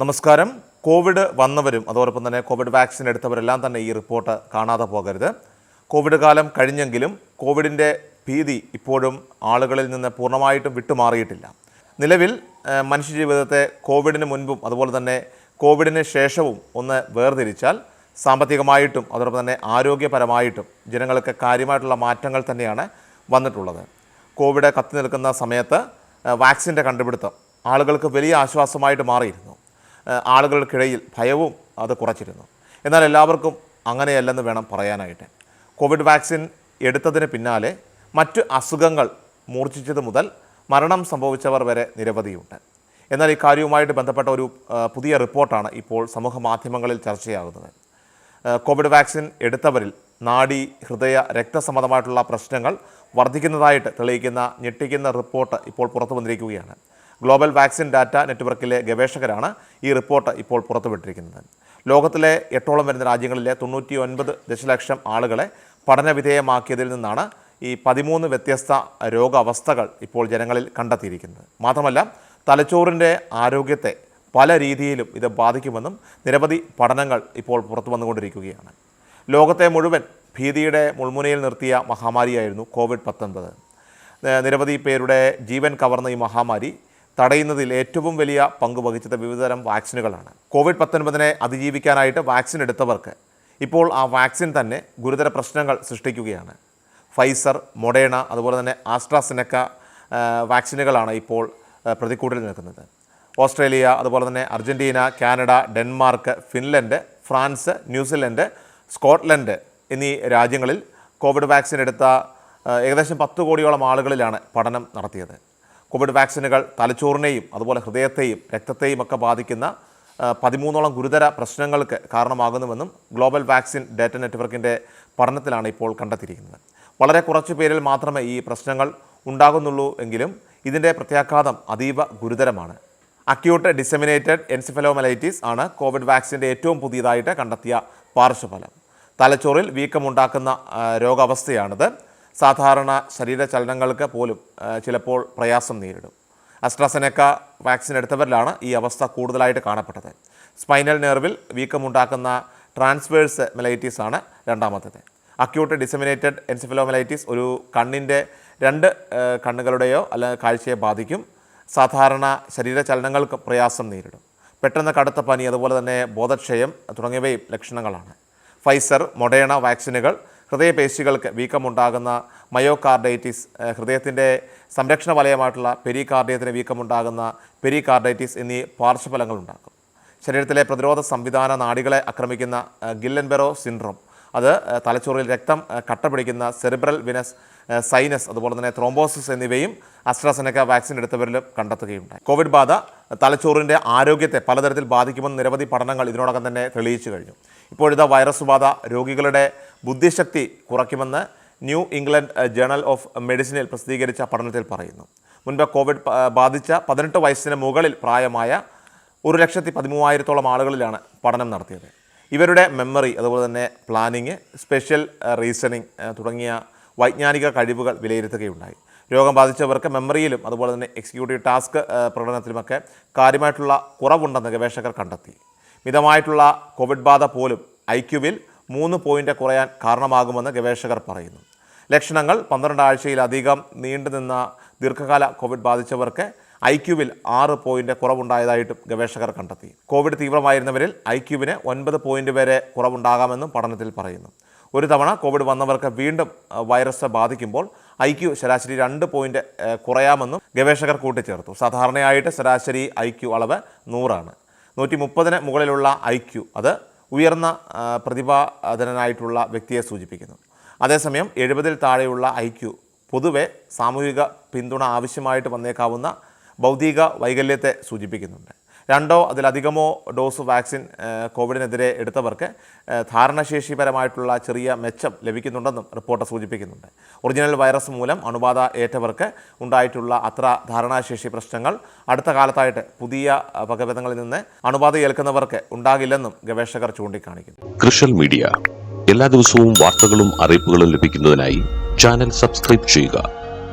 നമസ്കാരം. കോവിഡ് വന്നവരും അതോടൊപ്പം തന്നെ കോവിഡ് വാക്സിൻ എടുത്തവരെല്ലാം തന്നെ ഈ റിപ്പോർട്ട് കാണാതെ പോകരുത്. കോവിഡ് കാലം കഴിഞ്ഞെങ്കിലും കോവിഡിന്റെ ഭീതി ഇപ്പോഴും ആളുകളിൽ നിന്ന് പൂർണമായിട്ടും വിട്ടുമാറിയിട്ടില്ല. നിലവിൽ മനുഷ്യജീവിതത്തെ കോവിഡിന് മുൻപും അതുപോലെ തന്നെ കോവിഡിന് ശേഷവും ഒന്ന് വേർതിരിച്ചാൽ സാമ്പത്തികമായിട്ടും അതോടൊപ്പം തന്നെ ആരോഗ്യപരമായിട്ടും ജനങ്ങൾക്ക് കാര്യമായിട്ടുള്ള മാറ്റങ്ങൾ തന്നെയാണ് വന്നിട്ടുള്ളത്. കോവിഡ് കത്തി നിൽക്കുന്ന സമയത്ത് വാക്സിന്റെ കണ്ടുപിടുത്തം ആളുകൾക്ക് വലിയ ആശ്വാസമായിട്ട് മാറിയിരുന്നു. ആളുകൾക്കിടയിൽ ഭയവും അത് കുറച്ചിരുന്നു. എന്നാൽ എല്ലാവർക്കും അങ്ങനെയല്ലെന്ന് വേണം പറയാനായിട്ട്. കോവിഡ് വാക്സിൻ എടുത്തതിന് പിന്നാലെ മറ്റ് അസുഖങ്ങൾ മൂർച്ഛിച്ചത് മുതൽ മരണം സംഭവിച്ചവർ വരെ നിരവധിയുണ്ട്. എന്നാൽ ഇക്കാര്യവുമായിട്ട് കാര്യവുമായിട്ട് ബന്ധപ്പെട്ട ഒരു പുതിയ റിപ്പോർട്ടാണ് ഇപ്പോൾ സമൂഹ മാധ്യമങ്ങളിൽ ചർച്ചയാകുന്നത്. കോവിഡ് വാക്സിൻ എടുത്തവരിൽ നാഡി ഹൃദയ രക്തസംബന്ധമായിട്ടുള്ള പ്രശ്നങ്ങൾ വർദ്ധിക്കുന്നതായിട്ട് തെളിയിക്കുന്ന ഞെട്ടിക്കുന്ന റിപ്പോർട്ട് ഇപ്പോൾ പുറത്തു വന്നിരിക്കുകയാണ്. ഗ്ലോബൽ വാക്സിൻ ഡാറ്റ നെറ്റ്വർക്കിലെ ഗവേഷകരാണ് ഈ റിപ്പോർട്ട് ഇപ്പോൾ പുറത്തുവിട്ടിരിക്കുന്നത്. ലോകത്തിലെ എട്ടോളം വരുന്ന രാജ്യങ്ങളിലെ തൊണ്ണൂറ്റി ഒൻപത് ദശലക്ഷം ആളുകളെ പഠനവിധേയമാക്കിയതിൽ നിന്നാണ് ഈ പതിമൂന്ന് വ്യത്യസ്ത രോഗാവസ്ഥകൾ ഇപ്പോൾ ജനങ്ങളിൽ കണ്ടെത്തിയിരിക്കുന്നത്. മാത്രമല്ല തലച്ചോറിന്റെ ആരോഗ്യത്തെ പല രീതിയിലും ഇത് ബാധിക്കുമെന്നും നിരവധി പഠനങ്ങൾ ഇപ്പോൾ പുറത്തു വന്നുകൊണ്ടിരിക്കുകയാണ്. ലോകത്തെ മുഴുവൻ ഭീതിയുടെ മുൾമുനയിൽ നിർത്തിയ മഹാമാരിയായിരുന്നു കോവിഡ് പത്തൊൻപത്. നിരവധി പേരുടെ ജീവൻ കവർന്ന ഈ മഹാമാരി തടയുന്നതിൽ ഏറ്റവും വലിയ പങ്ക് വഹിച്ചത് വിവിധതരം വാക്സിനുകളാണ്. കോവിഡ് പത്തൊൻപതിനെ അതിജീവിക്കാനായിട്ട് വാക്സിൻ എടുത്തവർക്ക് ഇപ്പോൾ ആ വാക്സിൻ തന്നെ ഗുരുതര പ്രശ്നങ്ങൾ സൃഷ്ടിക്കുകയാണ്. ഫൈസർ മൊഡേണ അതുപോലെ തന്നെ ആസ്ട്രാസിനക്ക വാക്സിനുകളാണ് ഇപ്പോൾ പ്രതിക്കൂട്ടിൽ നിൽക്കുന്നത്. ഓസ്ട്രേലിയ അതുപോലെ തന്നെ Argentina Canada Denmark Finland France New Zealand Scotland എന്നീ രാജ്യങ്ങളിൽ കോവിഡ് വാക്സിൻ എടുത്ത ഏകദേശം പത്ത് കോടിയോളം ആളുകളിലാണ് പഠനം നടത്തിയത്. കോവിഡ് വാക്സിനുകൾ തലച്ചോറിനെയും അതുപോലെ ഹൃദയത്തെയും രക്തത്തെയും ഒക്കെ ബാധിക്കുന്ന പതിമൂന്നോളം ഗുരുതര പ്രശ്നങ്ങൾക്ക് കാരണമാകുന്നുവെന്നും ഗ്ലോബൽ വാക്സിൻ ഡാറ്റ നെറ്റ്വർക്കിന്റെ പഠനത്തിലാണ് ഇപ്പോൾ കണ്ടെത്തിയിരിക്കുന്നത്. വളരെ കുറച്ച് പേരിൽ മാത്രമേ ഈ പ്രശ്നങ്ങൾ ഉണ്ടാകുന്നുള്ളൂ എങ്കിലും ഇതിന്റെ പ്രത്യാഘാതം അതീവ ഗുരുതരമാണ്. അക്യൂട്ട് ഡിസെമിനേറ്റഡ് എൻസിഫലോമലൈറ്റിസ് ആണ് കോവിഡ് വാക്സിന്റെ ഏറ്റവും പുതിയതായിട്ട് കണ്ടെത്തിയ പാർശ്വഫലം. തലച്ചോറിൽ വീക്കമുണ്ടാക്കുന്ന രോഗാവസ്ഥയാണിത്. സാധാരണ ശരീരചലനങ്ങൾക്ക് പോലും ചിലപ്പോൾ പ്രയാസം നേരിടും. അസ്ട്രാസെനക്ക വാക്സിൻ എടുത്തവരിലാണ് ഈ അവസ്ഥ കൂടുതലായിട്ട് കാണപ്പെട്ടത്. സ്പൈനൽ നെർവിൽ വീക്കമുണ്ടാക്കുന്ന ട്രാൻസ്വേഴ്സ് മെലൈറ്റീസ് ആണ് രണ്ടാമത്തേത്. അക്യൂട്ട് ഡിസെമിനേറ്റഡ് എൻസിഫലോമെലൈറ്റീസ് ഒരു കണ്ണിന്റെ രണ്ട് കണ്ണുകളുടെയോ അല്ല കാഴ്ചയെ ബാധിക്കും. സാധാരണ ശരീരചലനങ്ങൾക്ക് പ്രയാസം നേരിടും. പെട്ടെന്ന് കടുത്ത പനി അതുപോലെ തന്നെ ബോധക്ഷയം തുടങ്ങിയവയും ലക്ഷണങ്ങളാണ്. ഫൈസർ മൊഡേണ വാക്സിനുകൾ ഹൃദയപേശികൾക്ക് വീക്കമുണ്ടാകുന്ന മയോകാർഡൈറ്റിസ് ഹൃദയത്തിന്റെ സംരക്ഷണ വലയമായിട്ടുള്ള പെരികാർഡിയത്തിന് വീക്കമുണ്ടാകുന്ന പെരികാർഡൈറ്റിസ് എന്നീ പാർശ്വഫലങ്ങൾ ഉണ്ടാക്കും ശരീരത്തിലെ പ്രതിരോധ സംവിധാന നാടികളെ ആക്രമിക്കുന്ന ഗില്ലൻബെറോ സിൻഡ്രോം. അത് തലച്ചോറിൽ രക്തം കട്ട പിടിക്കുന്ന സെറിബ്രൽ വിനസ് സൈനസ് അതുപോലെ തന്നെ ത്രോംബോസിസ് എന്നിവയും അസ്ട്രാസെനക്ക വാക്സിൻ എടുത്തവരിലും കണ്ടെത്തുകയുണ്ടായി. കോവിഡ് ബാധ തലച്ചോറിന്റെ ആരോഗ്യത്തെ പലതരത്തിൽ ബാധിക്കുമെന്ന് നിരവധി പഠനങ്ങൾ ഇതിനോടകം തന്നെ തെളിയിച്ചു കഴിഞ്ഞു. ഇപ്പോഴത്തെ വൈറസ് ബാധ രോഗികളുടെ ബുദ്ധിശക്തി കുറയ്ക്കുമെന്ന് ന്യൂ ഇംഗ്ലണ്ട് ജേണൽ ഓഫ് മെഡിസിനിൽ പ്രസിദ്ധീകരിച്ച പഠനത്തിൽ പറയുന്നു. മുൻപ് കോവിഡ് ബാധിച്ച പതിനെട്ട് വയസ്സിന് മുകളിൽ പ്രായമായ ഒരു ലക്ഷത്തി പതിമൂവായിരത്തോളം ആളുകളിലാണ് പഠനം നടത്തിയത്. ഇവരുടെ മെമ്മറി അതുപോലെ തന്നെ പ്ലാനിങ് സ്പെഷ്യൽ റീസണിങ് തുടങ്ങിയ വൈജ്ഞാനിക കഴിവുകൾ വിലയിരുത്തുകയുണ്ടായി. രോഗം ബാധിച്ചവർക്ക് മെമ്മറിയിലും അതുപോലെ തന്നെ എക്സിക്യൂട്ടീവ് ടാസ്ക് ഏഹ്, പ്രകടനത്തിലുമൊക്കെ കാര്യമായിട്ടുള്ള കുറവുണ്ടെന്ന് ഗവേഷകർ കണ്ടെത്തി. മിതമായിട്ടുള്ള കോവിഡ് ബാധ പോലും ഐ ക്യുവിൽ മൂന്ന് പോയിന്റ് കുറയാൻ കാരണമാകുമെന്ന് ഗവേഷകർ പറയുന്നു. ലക്ഷണങ്ങൾ പന്ത്രണ്ട് ആഴ്ചയിലധികം നീണ്ടുനിന്ന ദീർഘകാല കോവിഡ് ബാധിച്ചവർക്ക് ഐ ക്യുവിൽ ആറ് പോയിന്റ് കുറവുണ്ടായതായിട്ടും ഗവേഷകർ കണ്ടെത്തി. കോവിഡ് തീവ്രമായിരുന്നവരിൽ ഐ ക്യുവിന് ഒൻപത് പോയിന്റ് വരെ കുറവുണ്ടാകാമെന്നും പഠനത്തിൽ പറയുന്നു. ഒരു തവണ കോവിഡ് വന്നവർക്ക് വീണ്ടും വൈറസ് ബാധിക്കുമ്പോൾ ഐ ക്യു ശരാശരി രണ്ട് പോയിന്റ് കുറയാമെന്നും ഗവേഷകർ കൂട്ടിച്ചേർത്തു. സാധാരണയായിട്ട് ശരാശരി ഐ ക്യു അളവ് നൂറാണ്. നൂറ്റി മുപ്പതിന് മുകളിലുള്ള ഐ ക്യു അത് ഉയർന്ന പ്രതിഭാധനായിട്ടുള്ള വ്യക്തിയെ സൂചിപ്പിക്കുന്നു. അതേസമയം എഴുപതിൽ താഴെയുള്ള ഐ ക്യു പൊതുവെ സാമൂഹിക പിന്തുണ ആവശ്യമായിട്ട് വന്നേക്കാവുന്ന ഭൗതിക വൈകല്യത്തെ സൂചിപ്പിക്കുന്നുണ്ട്. രണ്ടോ അതിലധികമോ ഡോസ് വാക്സിൻ കോവിഡിനെതിരെ എടുത്തവർക്ക് ധാരണശേഷിപരമായിട്ടുള്ള ചെറിയ മെച്ചം ലഭിക്കുന്നുണ്ടെന്നും റിപ്പോർട്ട് സൂചിപ്പിക്കുന്നുണ്ട്. ഒറിജിനൽ വൈറസ് മൂലം അണുബാധ ഏറ്റവർക്ക് ഉണ്ടായിട്ടുള്ള അത്ര ധാരണാശേഷി പ്രശ്നങ്ങൾ അടുത്ത കാലത്തായിട്ട് പുതിയ വകഭേദങ്ങളിൽ നിന്ന് അണുബാധ ഏൽക്കുന്നവർക്ക് ഉണ്ടാകില്ലെന്നും ഗവേഷകർ ചൂണ്ടിക്കാണിക്കുന്നു. കൃഷൽ മീഡിയ. എല്ലാ ദിവസവും വാർത്തകളും അറിയിപ്പുകളും ലഭിക്കുന്നതിനായി ചാനൽ സബ്സ്ക്രൈബ് ചെയ്യുക.